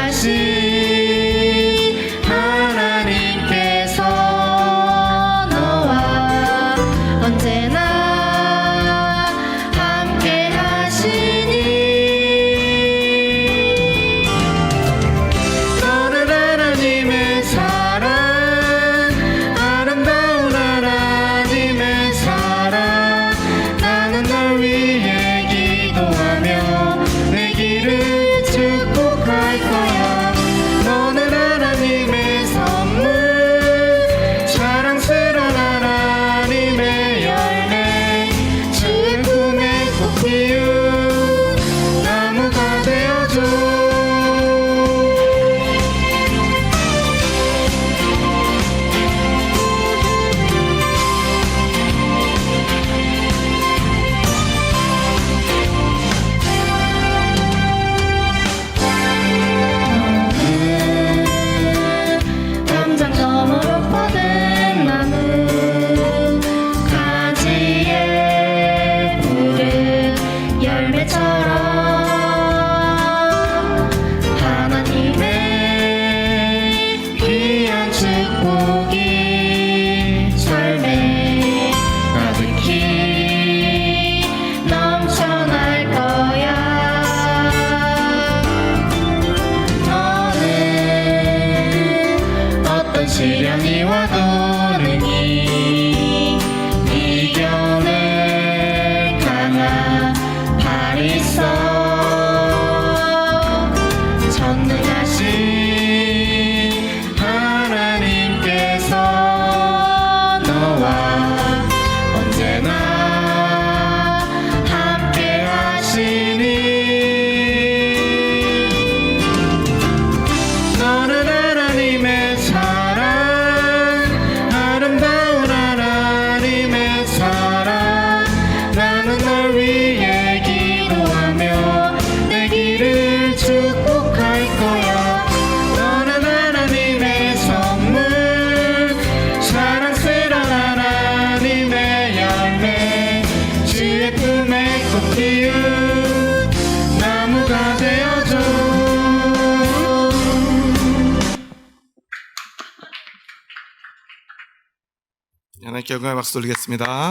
전능하신 하나님께서 너와 언제나 축복이 삶에 가득히 넘쳐날 거야. 너는 어떤 시련이 와도 위해 기도하며 내 길을 축복할 거야 너는 하나님의 선물 사랑스러운 하나님의 열매 주의 품에 꽃 피운 나무가 되어줘 하나님께 영광의 박수 돌리겠습니다.